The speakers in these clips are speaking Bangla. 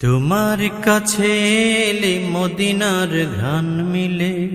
তোমার কাছে এলে মদিনার ঘ্রাণ মিলে।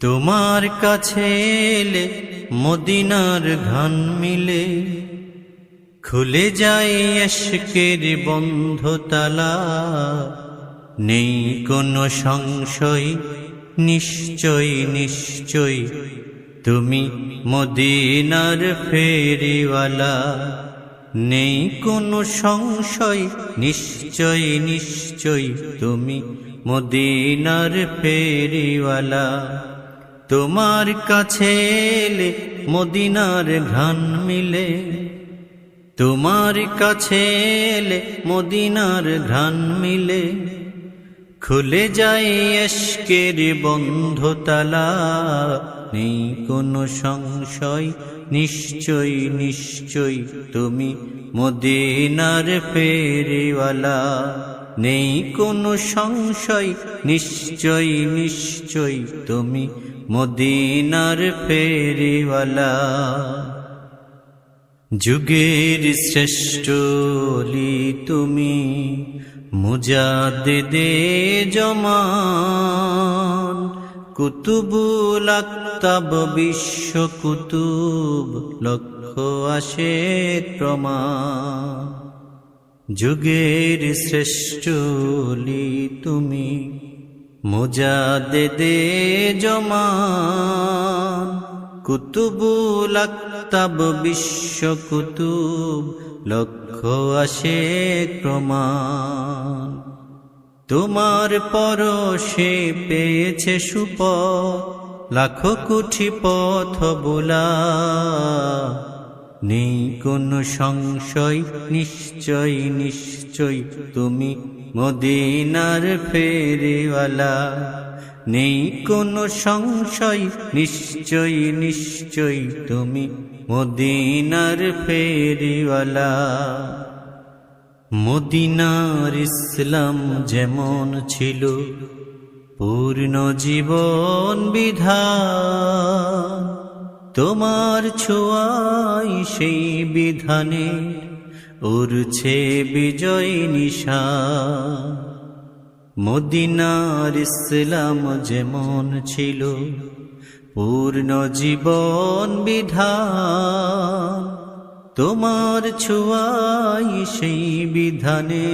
তোমার কাছে এলে মদিনার ঘ্রাণ মিলে। খুলে যায় এশকের বন্ধ তালা। নেই কোনো সংশয়, নিশ্চয় নিশ্চয়। তুমি মদিনার ফেরিওয়ালা। নেই কোনো সংশয়, নিশ্চয় নিশ্চয় তুমি মদিনার ফেরিওয়ালা। তোমার কাছে এলে মদিনার ঘ্রাণ মিলে। তোমার কাছে এলে মদিনার ঘ্রাণ মিলে। খুলে যায় এশকের বন্ধ তালা, নেই কোনো সংশয় নিশ্চয় নিশ্চয় তুমি মদিনার ফেরিওয়ালা। নেই কোনো সংশয়, নিশ্চয় নিশ্চয় তুমি মদিনার ফেরিওয়ালা। যুগের শ্রেষ্ঠ তুমি, মুজাদ্দেদে জমান। কুতুবুল আক্তাব বিশ্ব কুতুব, লক্ষ আসে প্রমাণ। যুগের শ্রেষ্ঠ তুমি, মুজাদ্দেদে জমান। কুতুবুল আক্তাব বিশ্ব কুতুব, লক্ষ আসে প্রমাণ। তোমার পরশে পেয়েছে সুপথ, লাখো কুঠি পথ বোলা। নেই কোনো সংশয়, নিশ্চয় নিশ্চয় তুমি মদিনার ফেরিওয়ালা। নেই কোনো সংশয়, নিশ্চয় নিশ্চয় তুমি মদিনার ফেরিওয়ালা। মদিনার ইসলাম যেমন ছিল, পূর্ণ জীবন বিধান। তোমার ছোঁয়াই সেই বিধানে উড়ছে বিজয় নিশা মদিনার ইসলাম যেমন ছিল, পূর্ণ জীবন বিধান। তোমার ছোঁয়াই সেই বিধানে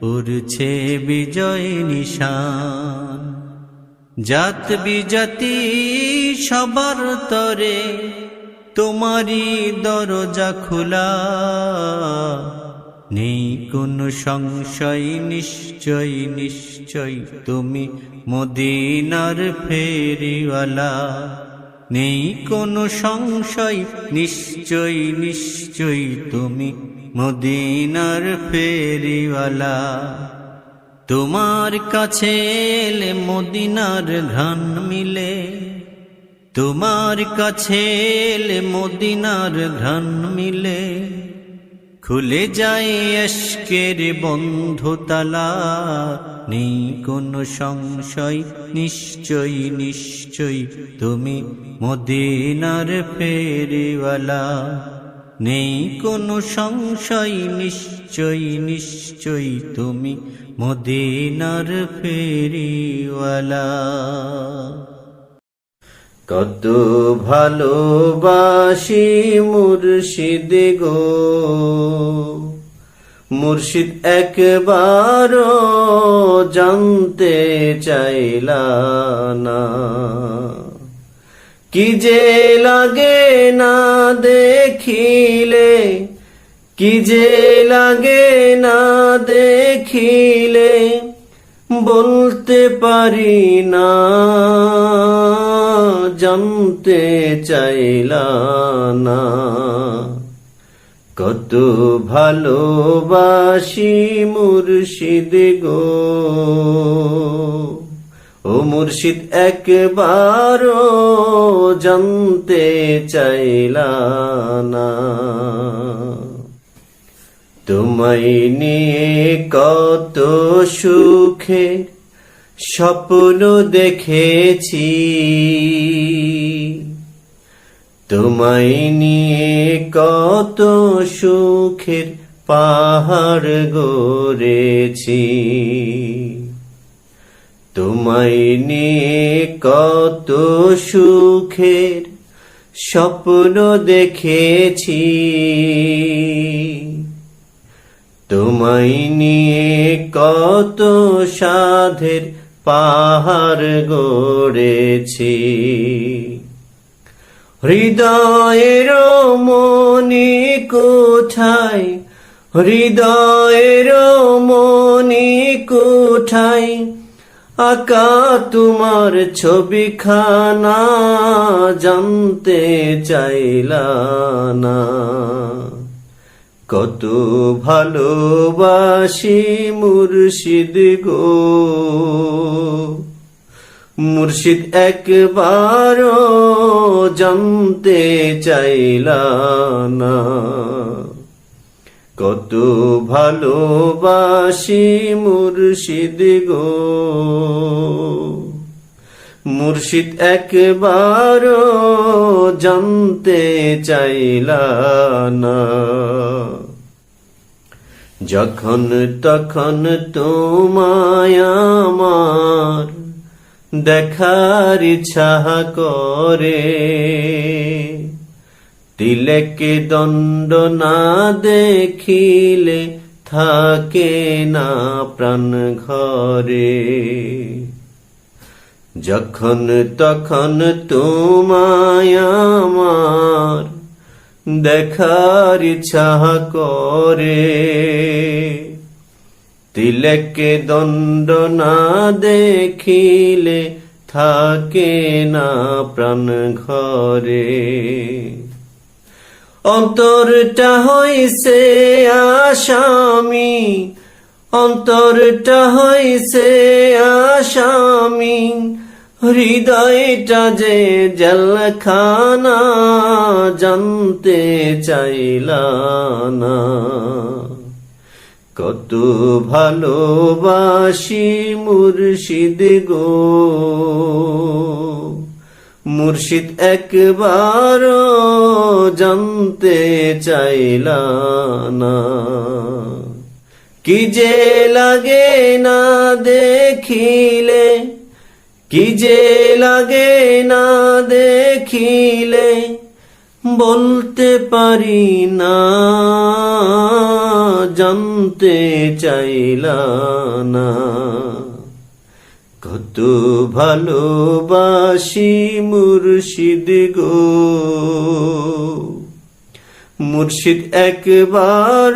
উড়ছে বিজয় নিশান। জাত বিজাতি সবার তরে তোমারই দরজা খোলা। নেই কোনো সংশয়, নিশ্চয় নিশ্চয় তুমি মদিনার ফেরিওয়ালা। নেই কোনো সংশয় নিশ্চয় নিশ্চয় তুমি মদিনার ফেরিওয়ালা। তোমার কাছে এলে মদিনার ঘ্রাণ মিলে। তোমার কাছে এলে মদিনার ঘ্রাণ মিলে। খুলে যায় এশকের বন্ধ তালা নেই কোনো সংশয় নিশ্চয় নিশ্চয় তুমি মদিনার ফেরিওয়ালা। নেই কোনো সংশয় নিশ্চয় নিশ্চয় তুমি মদিনার ফেরিওয়ালা। কত ভালোবাসি মুর্শিদ গো। মুর্শিদ একবার জানতে চাইলা না কি যে লাগে না দেখিলে, কি যে লাগে না দেখিলে বলতে পারি না, জানতে চাইলা না কত ভালোবাসি মুর্শিদ গো। ও মুর্শিদ একবার জানতে চাইলা না তোমায় নিয়ে কত সুখে স্বপ্ন দেখেছি। তোমায় নিয়ে কত সুখের পাহাড় গড়েছি। তোমায় নিয়ে কত সুখের স্বপ্ন দেখেছি। তোমায় নিয়ে কত সাধের পাহাড় গড়েছি। হৃদয়ের মনি কোঠায় হৃদয়ের মনি কোঠায় আকা তোমার ছবিখানা জানতে চাইলা না কত ভালোবাসি মুর্শিদ গো। মুর্শিদ একবার জানতে চাইলা না কত ভালোবাসি মুর্শিদ গো। মুর্শিদ একবার জানতে চাইলা না যখন তখন তোমায় আমার দেখার ইচ্ছা করে। তিলেকে দণ্ড না দেখিলে থাকে না প্রাণ ঘরে। যখন তখন তোমায় আমার দেখার ইচ্ছা করে। তিলকে দণ্ড না দেখিলে থাকে না প্রাণ ঘরে। অন্তরটা হইছে আসামি, অন্তরটা হইছে আসামি, হৃদয়টা যে জলখানা জানতে চাইলা না। কত ভালোবাসি মুর্শিদ গো। মুর্শিদ একবার জানতে চাইলা না কি যে লাগে না দেখিলে, কি যে লাগে না দেখিলে বলতে পারি না, জানতে চাইলা না। কত ভালোবাসি মুর্শিদ গো। মুর্শিদ একবার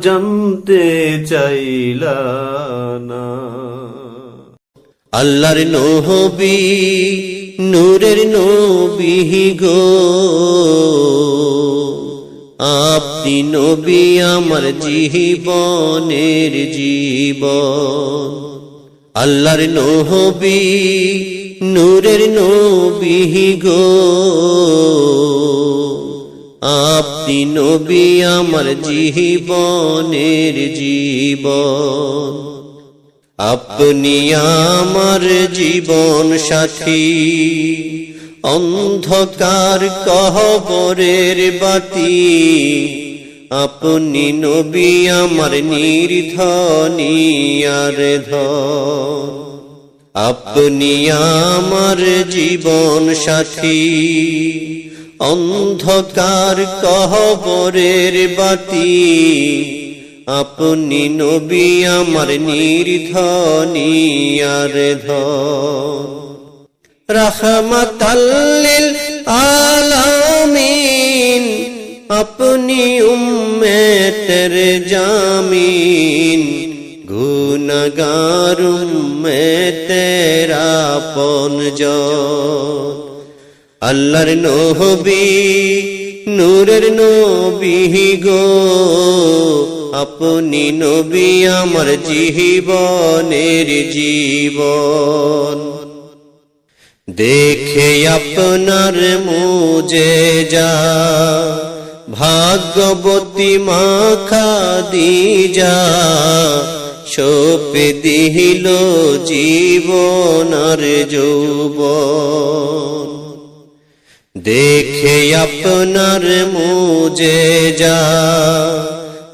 জানতে চাইলা না। আল্লাহর নহবি নূরের নবী গো। আপনি নবী আমার জীবনের জীবন। আল্লাহর নহবি নূরের নবী গো। আপনি নবী আমার জীবনের জীবন। আপনি আমার জীবন সাথী। অন্ধকার কহবরের বাতি। আপনি নবী আমার নির্ধনী আর আপনি আমার জীবন সাথী। অন্ধকার কহবরের বাতি। আপনি নবী আমার নির্ধনী আর ধন। রহমতাল্লিল আলামিন। আপনি উম্মেতের জামিন। গুনগার উম্মেতের আপন আল্লাহর নবী, নূরের নবী গো। আপনি নবী আমার জীবনের জীবন। দেখে আপনার মুজে যা, ভাগ্যবতী মাখা দি যা সোপে দিল জীবনার যৌবন। দেখে আপনার মুজে যা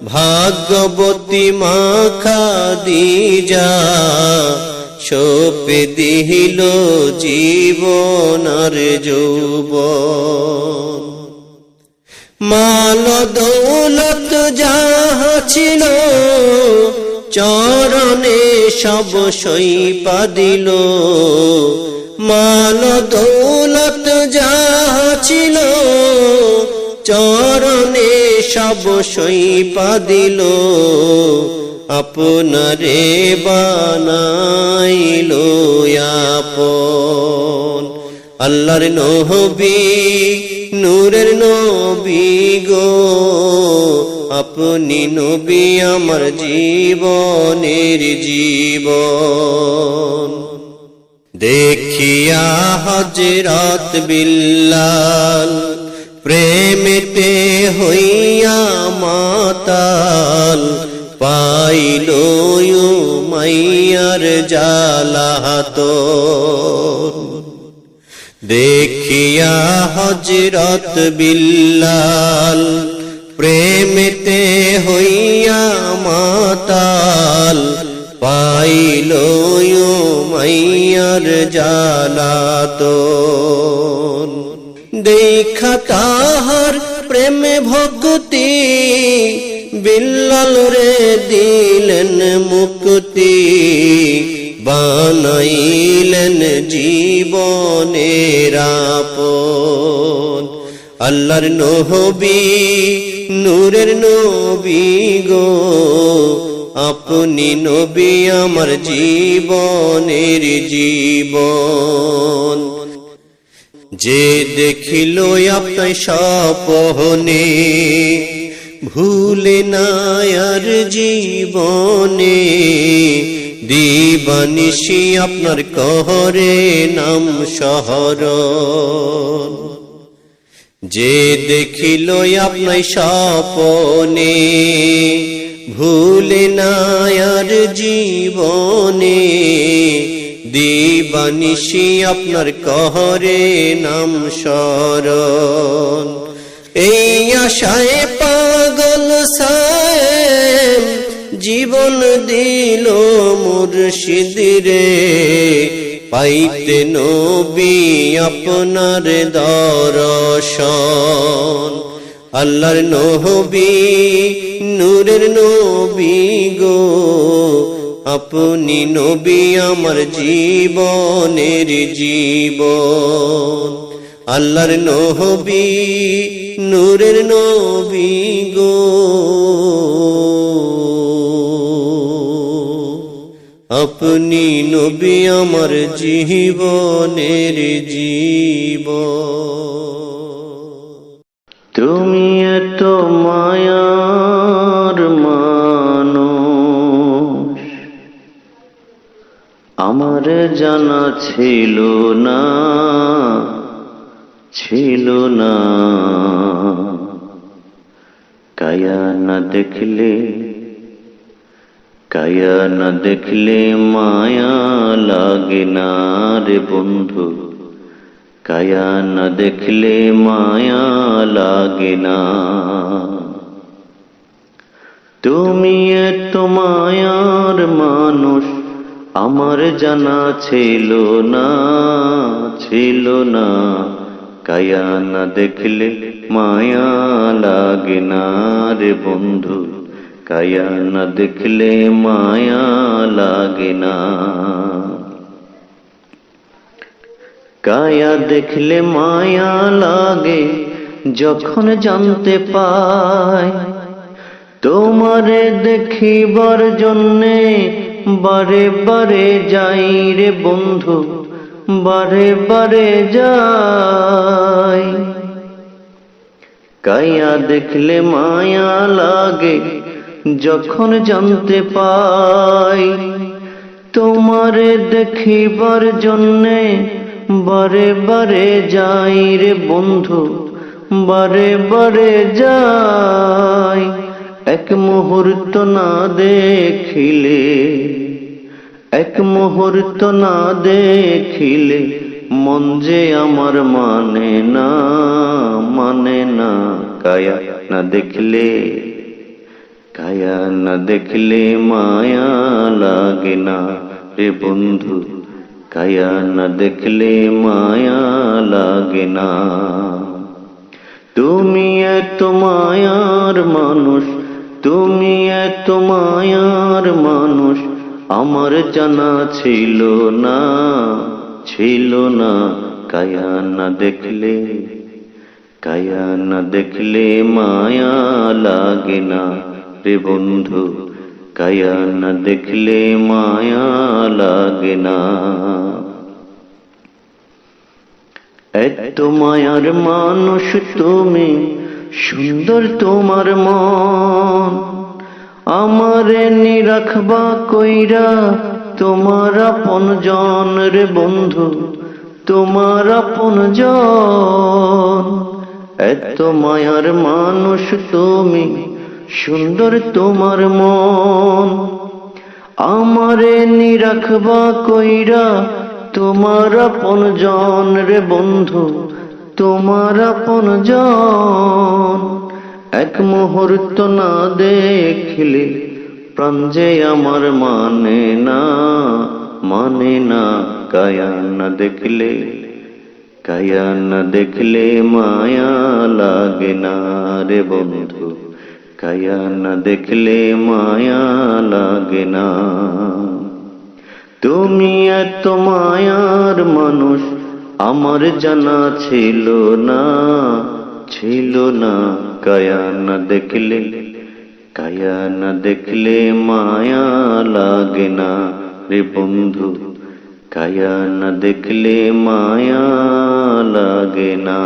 ভাগ্যবতী মা খাদিজা সোপে দিল জীবন আর যৌবন। মাল দৌলত যাহা চরণে সব সইপা দিল। মাল দৌলত যাহা ছিল চরণে সব সইপা দিল, আপনারে বানাইল আপন। আল্লাহর নহবি নূরের নবী গো, আপনি নবী আমার জীবনের জীবন। দেখিয়া হজরত বিল্লাল প্রেমেতে হইয়া মাতাল, পাইল মাইয়ার জালাহাতন দেখিয়া হজরত বিল্লাল, প্রেমেতে হইয়া মাতাল, পাইল মাইয়ার জালাতন দেখা তাহার প্রেমে ভক্তি। বিল্লাল রে দিলেন মুক্তি, বানাইলেন জীবনের আপন। আল্লাহর নহবি নূরের নবী গো, আপনি নবী আমার জীবনের জীবন। যে দেখিল আপনার স্বপনে, ভুলে না আর জীবনে, দিবানিশি আপনার কহরে নাম শহর। যে দেখিল আপনার স্বপনে, ভুলে না আর জীবনে দিবানিশি আপনার কহরে নাম শরণ এই আশায় পাগল সায়েম, জীবন দিল মুর্শিদিরে পাইতে নবী আপনার দর্শন। আল্লাহর নহবি নূরের নবী গো। আপনি নবী আমার জীবনের জীবন। আল্লাহর নবী, নূরের নবী গো। আপনি নবী আমার জীবনের জীব আমার জানা ছিল না ছিল না। কায়া না দেখলে, কায়া না দেখলে মায়া লাগে না রে বন্ধু। কায়া না দেখলে মায়া লাগে না। তুমি এত মানুষ আমার জানা ছিল না ছিল না। কায়া না দেখলে মায়া লাগে না রে বন্ধু। কায়া না দেখলে মায়া লাগে না। কায়া দেখলে মায়া লাগে যখন জানতে পায়। তোমারে দেখিবার জন্যে বারে বারে যাই রে বন্ধু, বারে বারে যাই। কায়া দেখলে মায়া লাগে যখন জানতে পাই। তোমারে দেখিবার জন্যে বারে বারে যাই রে বন্ধু, বারে বারে যাই। এক মুহূর্ত না দেখিলে, এক মুহূর্ত না দেখিলে মন যে আমার মানে না মানে না, কায়া না দেখলে, কায়া না দেখলে মায়া লাগে না রে বন্ধু, কায়া না দেখলে মায়া লাগে না। তুমি এত মায়ার মানুষ তুমি এত মায়ার মানুষ, আমার জানা ছিল না ছিল না। কায়া না দেখলে, কায়া না দেখলে মায়া লাগে না রে বন্ধু। কায়া না দেখলে মায়া লাগে না। এত মায়ার মানুষ তুমি সুন্দর তোমার মন, আমারে নিরাখবা কইরা তোমার আপন জন রে বন্ধু, তোমার আপন জন। এত মায়ার মানুষ তুমি, সুন্দর তোমার মন, আমারে নিরাখবা কইরা তোমার আপন জন রে বন্ধু তোমার আপন জন এক মুহূর্ত না দেখলে প্রাণ যে আমার মানে না মানে না, কায়া না দেখলে, কায়া না দেখলে মায়া লাগে না রে বন্ধু, কায়া না দেখলে মায়া লাগে না। তুমি এত মায়ার মানুষ আমার জানা ছিল না ছিল না, কায়া না দেখলে, কায়া না দেখলে মায়া লাগে না রে বন্ধু, কায়া না দেখলে মায়া লাগে না।